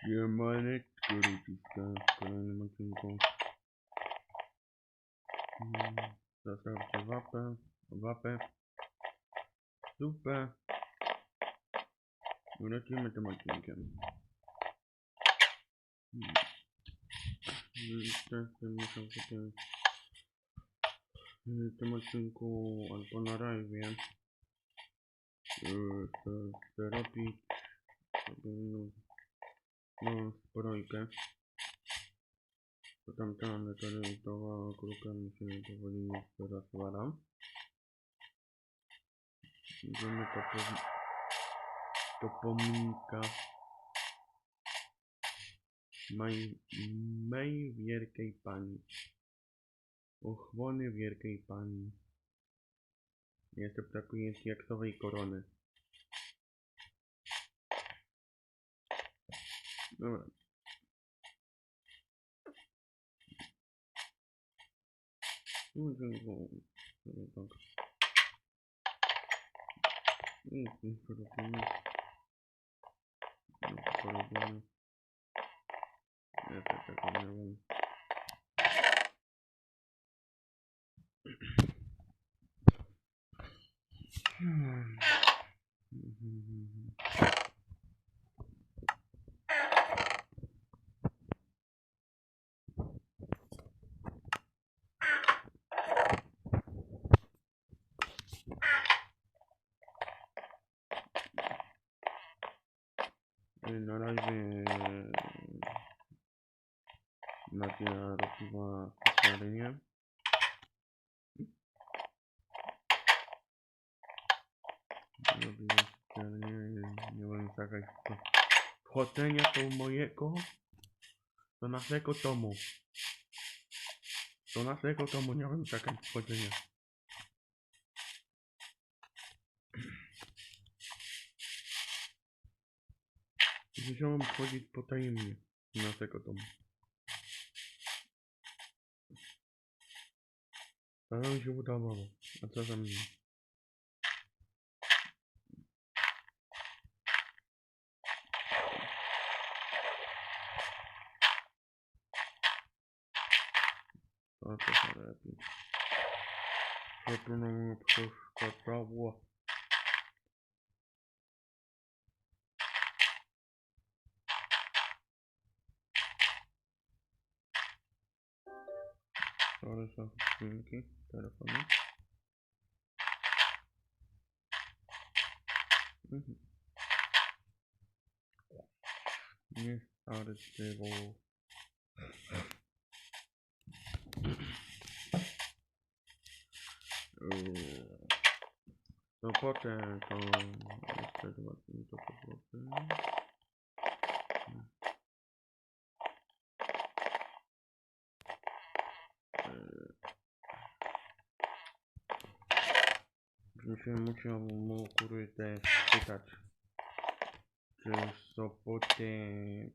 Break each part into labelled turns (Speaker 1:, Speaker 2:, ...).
Speaker 1: Siemaneczko, Ruciska, w kolejnym odcinku. Mm, Zostawcie wapę, wapę, zupę. I Lecimy tym odcinkiem. Hmm. No, zbrojkę. To tam ta meteorytowa kruka mi się powoli rozwala. Idziemy to po, do pomnika mej, mej wielkiej pani. Ochłony wielkiej pani. Jeszcze brakuje diaksowej korony. Dobra. No, dziękuję. Dobra, tak. Mm, mm, porobimy. No, to porobimy. Ja też tego nie wiem. Hmm. Mhm. Na razie Nadia robiła kosmerynie. Robiła kosmerynie, nie czekać do wchodzenia do mojego, do naszego domu. Do naszego domu nie wiem czekać wchodzenia. Musiałem wchodzić potajemnie do naszego domu. Ale mi się udawało. A co za mnie? To się lepiej. Nie przeszkadzało. Sorry za dźwięki telefonu. Mhm. Nie stary stylu. To potem to jeszcze zobaczymy to po prostu. Bym się musiał mu kurde spytać, czy w sobotę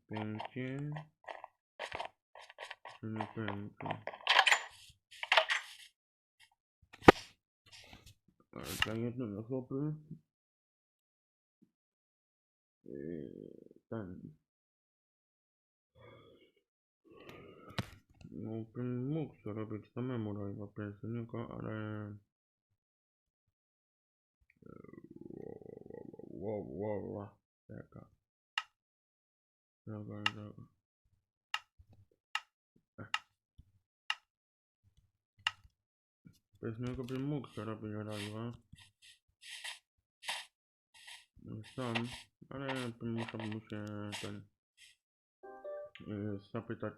Speaker 1: będzie, czy nie będzie. Ale dla jednej osoby ten. No bym mógł zrobić samemu live'a niego, ale Wow, wow. Jaka. Dobra, dobra. Bez niego bym mógł zrobić live'a. Sam, ale bym musiał mu się ten yy, zapytać,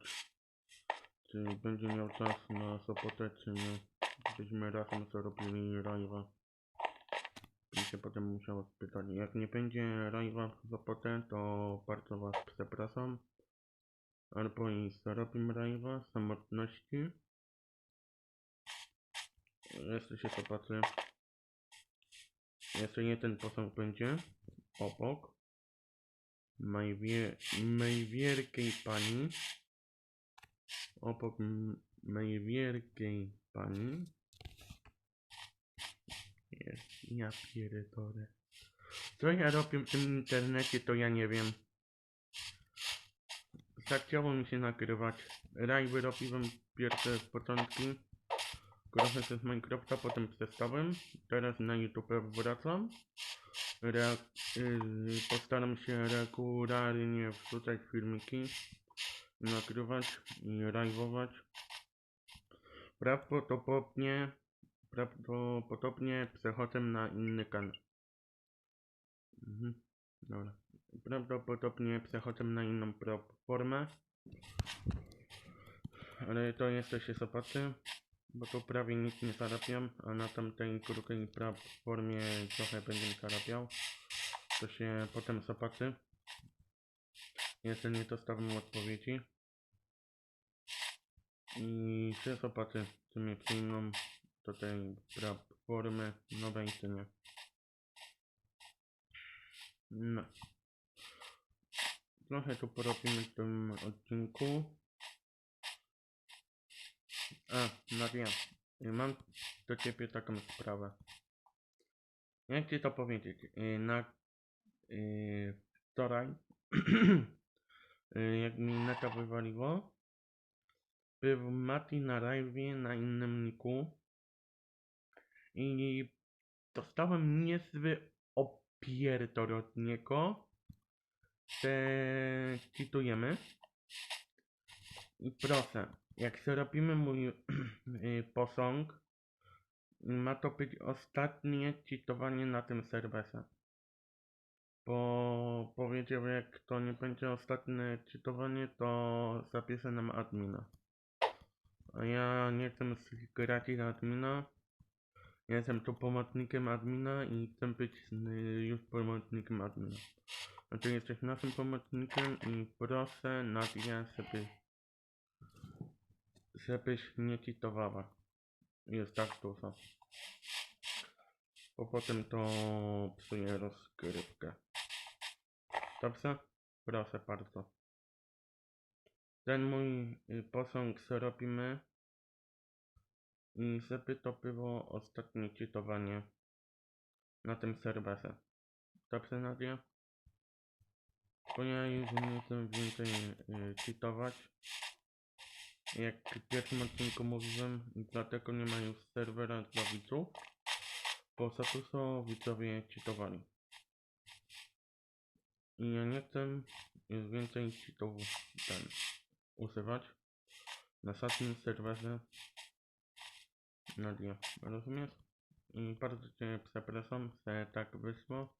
Speaker 1: czy będzie miał czas na sobotę, czy nie. Byśmy razem zrobili live'a. I się potem musiał spytać. Jak nie będzie live'a w sobotę, to bardzo was przepraszam. Albo i zrobimy live'a samotności. Jeszcze się popatrzę. Jeszcze nie ten posąg będzie obok. Mej, wie, mej wielkiej pani. Obok m- mej wielkiej pani. Jest, ja pierdolę. Co ja robię w tym internecie, to ja nie wiem. chciało mi się nagrywać. Live robiłem pierwsze początki. Trochę z Minecrafta, potem przestałem. Teraz na YouTube wracam. Re yy, postaram się regularnie wrzucać filmiki, nagrywać i live'ować. Prawdopodobnie, prawdopodobnie przechodzę na inny kanał. Mhm, dobra. Prawdopodobnie przechodzę na inną platformę. Ale to jeszcze się zobaczy, bo tu prawie nic nie zarabiam, a na tamtej drugiej platformie trochę będę zarabiał. To się potem zobaczy. Jeszcze nie dostałem odpowiedzi. I się zobaczy, czy mnie przyjmą do tej platformy nowej, czy nie. No. Trochę tu porobimy w tym odcinku. A, Maria, y, mam do ciebie taką sprawę. Jak ci to powiedzieć? Y, Na y, wczoraj, y, jak mi neta wywaliło, był Mati na live na innym niku i dostałem niezły opierdol od niego. Te. I proszę, jak zrobimy mój y, posąg, ma to być ostatnie czytowanie na tym serwerze. Bo powiedział, jak to nie będzie ostatnie czytowanie, to zapiszę nam admina. A ja nie chcę grać na admina. Ja jestem tu pomocnikiem admina i chcę być y, już pomocnikiem admina. Ty jesteś naszym pomocnikiem i proszę Nadia, żeby żebyś nie cheatowała. Jest tak dużo. Bo potem to psuje rozgrywkę. Dobrze? Proszę bardzo. Ten mój y, posąg zrobimy. I żeby to było ostatnie cheatowanie na tym serwerze. Dobrze Nadia? Bo ja już nie chcę więcej y, cheatować. Jak w pierwszym odcinku mówiłem, dlatego nie ma już serwera dla widzów, bo za dużo widzowie cheatowali. I ja nie chcę już więcej cheatów ten używać na żadnym serwerze Nadia, rozumiesz? I bardzo cię przepraszam, że tak wyszło.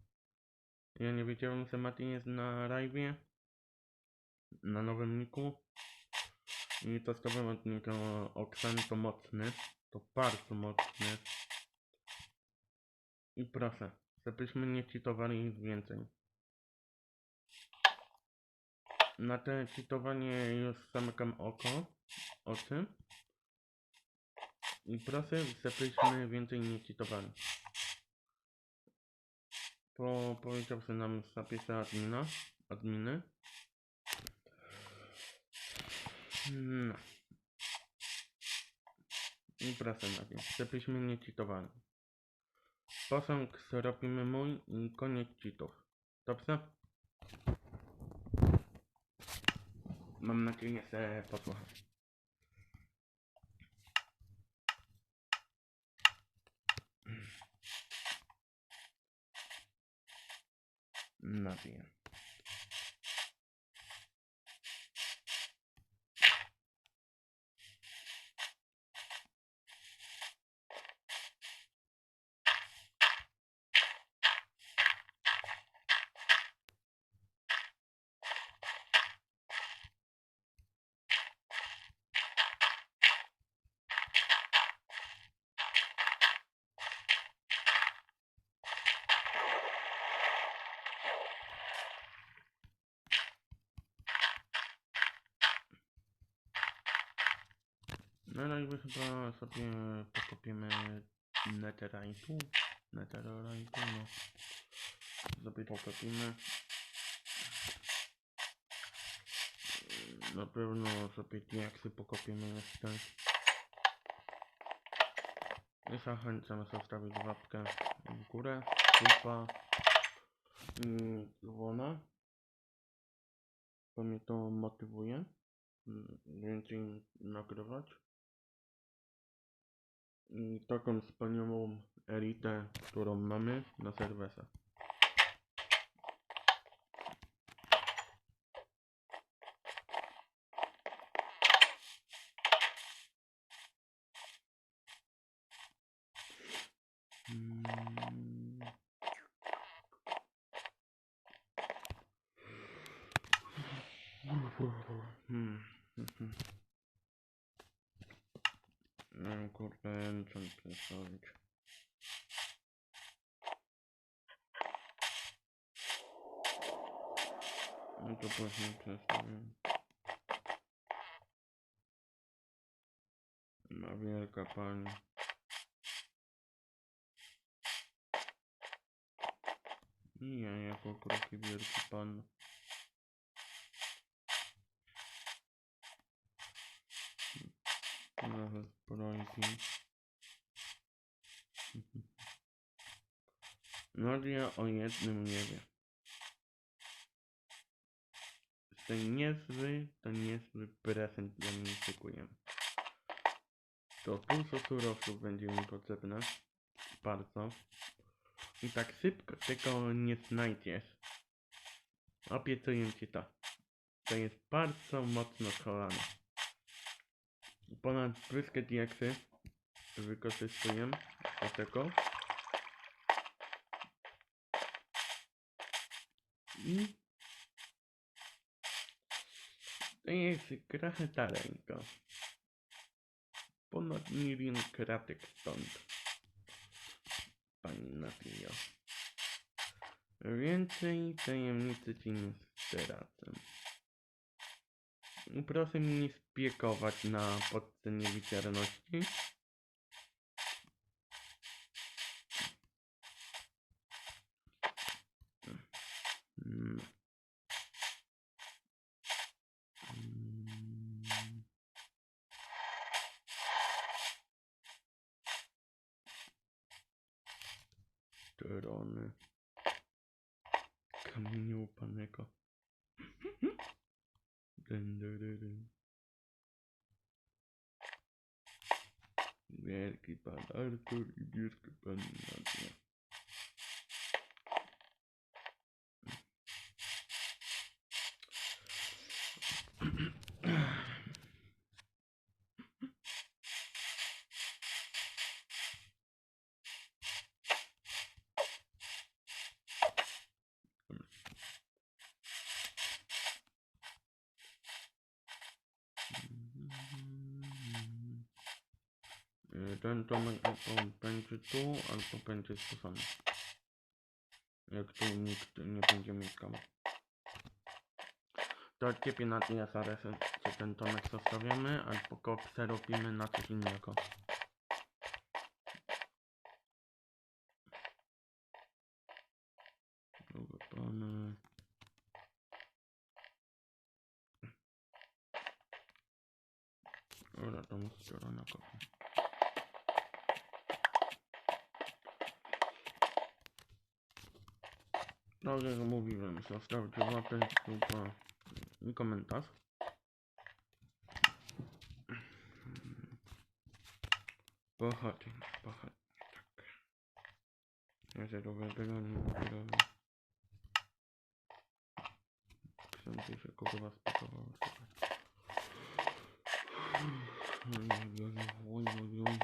Speaker 1: Ja nie wiedziałem, że Mati jest na live na nowym niku. I dostałem od niego Oksany to mocny. To bardzo mocny. I proszę, żebyśmy nie cheatowali nic więcej. Na te cheatowanie już zamykam oko. Oczy. I proszę, żebyśmy więcej nie cheatowali. Bo powiedział, że nam zapisze admina. Adminy. No. I proszę na tym, żebyśmy nie cheatowali. Posąg zrobimy mój i koniec cheatów. Dobrze? Mam nadzieję, że posłuchasz. Napiję. No chyba sobie pokopimy netherite'u. Netherite'u, no. Sobie pokopimy. Na pewno sobie diaksy pokopimy jeszcze. I zachęcam zostawić łapkę w górę, suba i dzwona. bo mnie to motywuje mm, więcej nagrywać. I taką wspaniałą elitę, którą mamy na serwerze. Mm. Hmm. Kurde, co mi przedstawić. No to później przedstawię. Ma wielka pani. I ja jako kroki wielki pan. Nawet zbrojki. Nadia o jednym nie wie. Ten niezły, to niezły prezent dla mnie szykujemy. To pulso surowców będzie mi potrzebne. Bardzo. I tak szybko tego nie znajdziesz. Obiecuję ci to. To jest bardzo mocno schowane. Ponad wszystkie diaksy wykorzystuję do tego. I to jest gra talenko. Ponad milion kratek stąd. Pani Natio. Więcej tajemnicy ci nie zdradzę. Proszę mi nie spiekować na podce niewidzialności. Mm. Mm. Wielki pan Artur Ten domek albo będzie tu, albo będzie tu sam. Jak tu nikt nie będzie mieszkał. To ciebie na tyle zaraz, że ten domek zostawiamy, albo go przerobimy na coś innego. Druga plany. Dobra, to muszę na kopię. Tak jak mówiłem, zostawcie łapę, suba i komentarz. Pochodzi, pochodzi, tak. Ja się robię tego nie robię. Książę się kurwa spakowało oj, oj, oj, oj.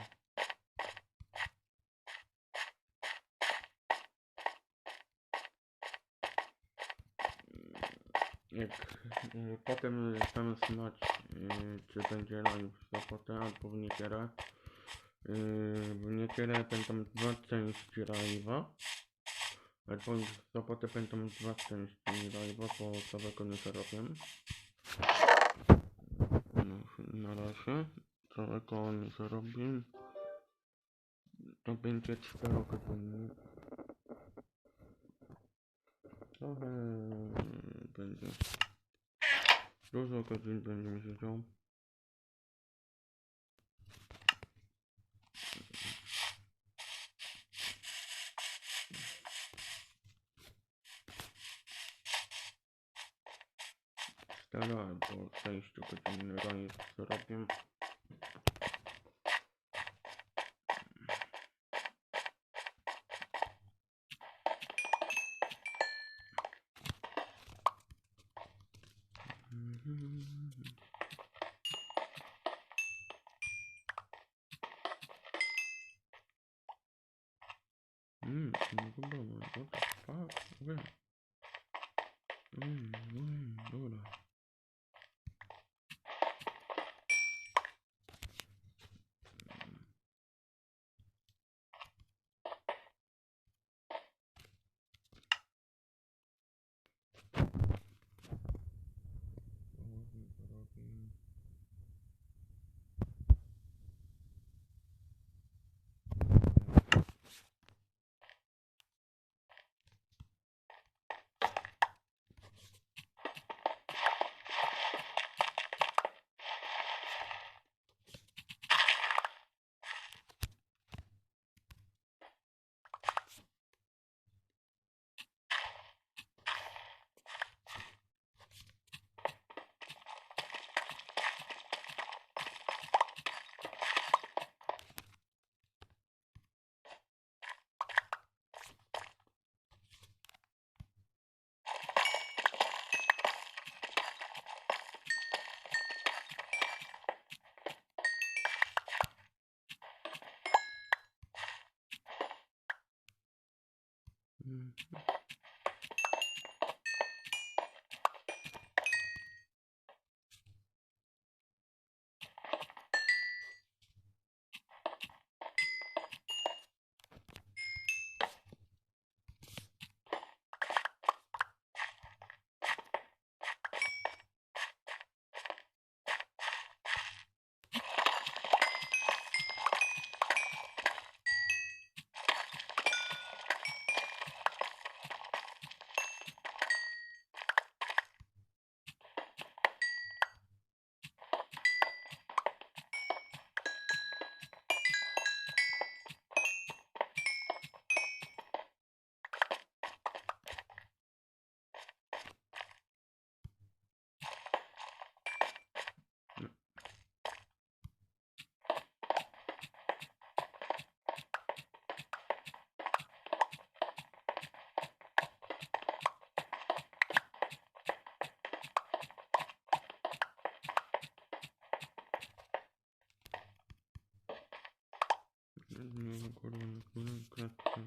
Speaker 1: Jak y, potem chcemy znać, y, czy będzie live sobotę albo w niedzielę. Y, w niedzielę będą dwa części live'a. Albo w sobotę będą dwa części live'a, bo całego nie zarobię. No, na razie całego nie zarobię. To będzie 4 godziny. Trochę będzie. Dużo godzin będzie mi siedział. Stara, bo 6 godzin rano zrobię. 嗯，什么 I'm gonna go What. No, kurwa, no, kurwa, kratkę.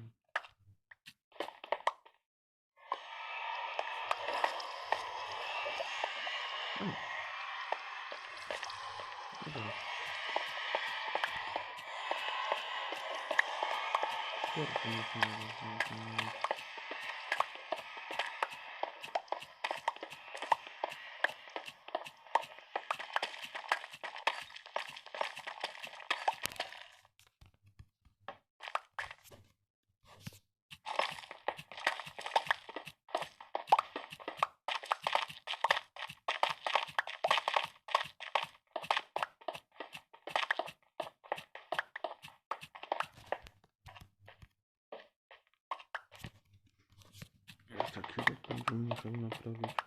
Speaker 1: Oj. Dobra. Kurde, nie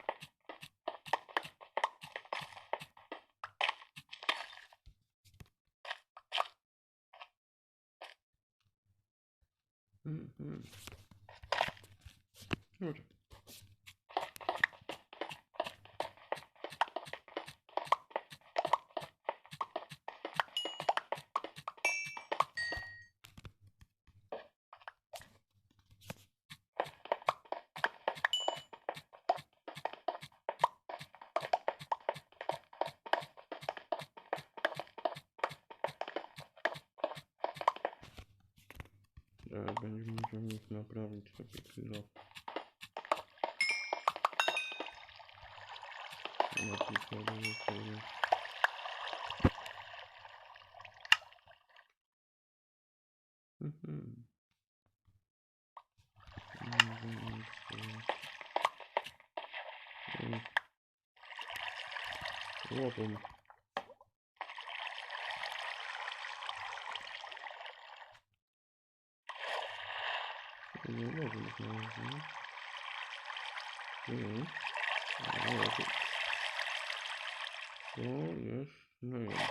Speaker 1: Teraz będziemy musiał już naprawić sobie kilo. Napisałem sobie. Mhm. Mhm, mhm. Mm. Łopą. Nie może być na razie. Mhm. No, to- To jest, no nie wiem.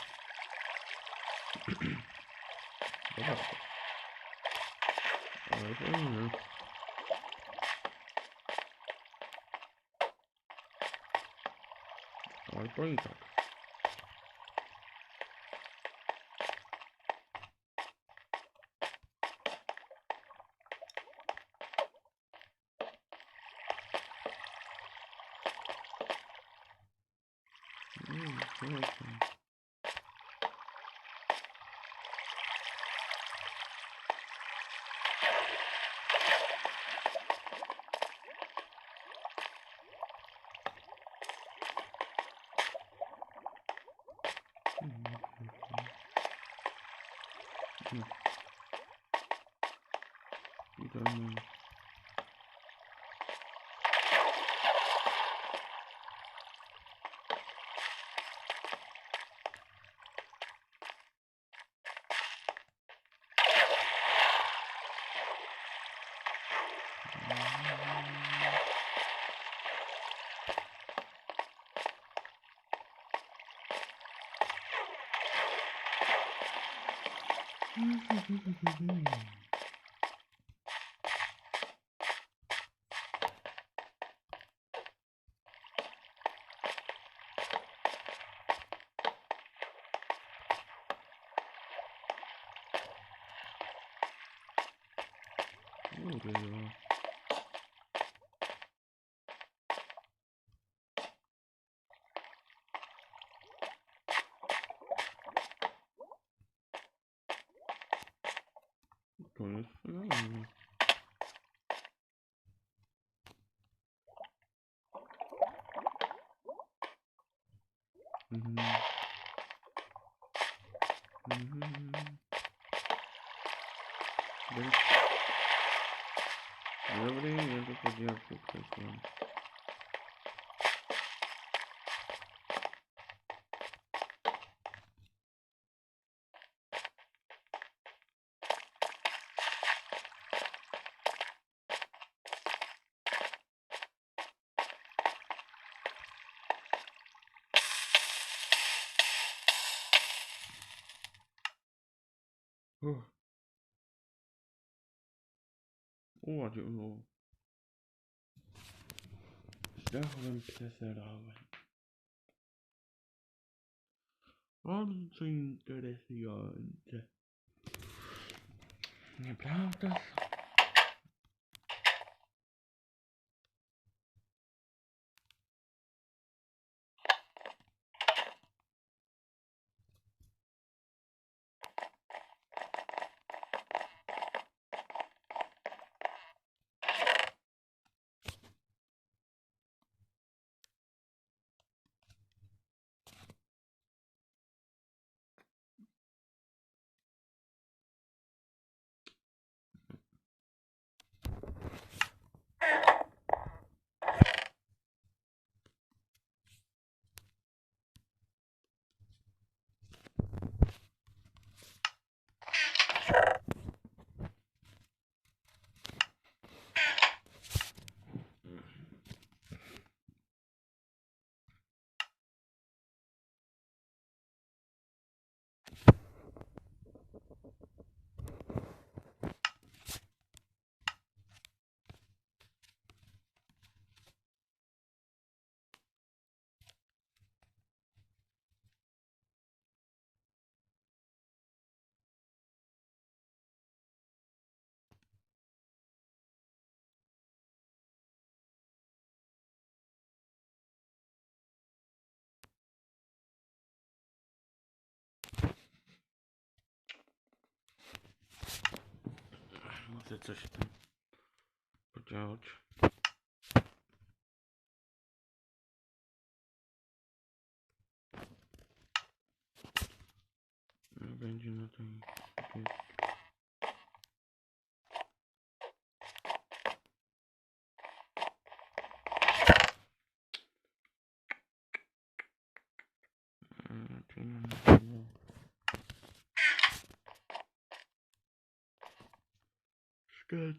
Speaker 1: Zobaczcie. Ale fajne. Ale to i tak. Mm-hmm. Ну, нормально. Угу. Да. время я тут поделку, кстати. To jest finalnie. Mhm. Mhm. Więc... Dobry, ja to podział przekreślam. Uff. Ładnie, no. Zdałem przeserowem. Bardzo interesujące. Nieprawda? Muszę coś tam podziałać. Będzie na tej...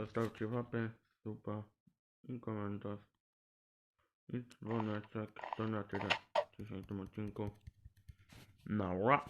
Speaker 1: Zostawcie łapę, suba i komentarz. I dzwoneczek. To na tyle w dzisiejszym odcinku. Nara!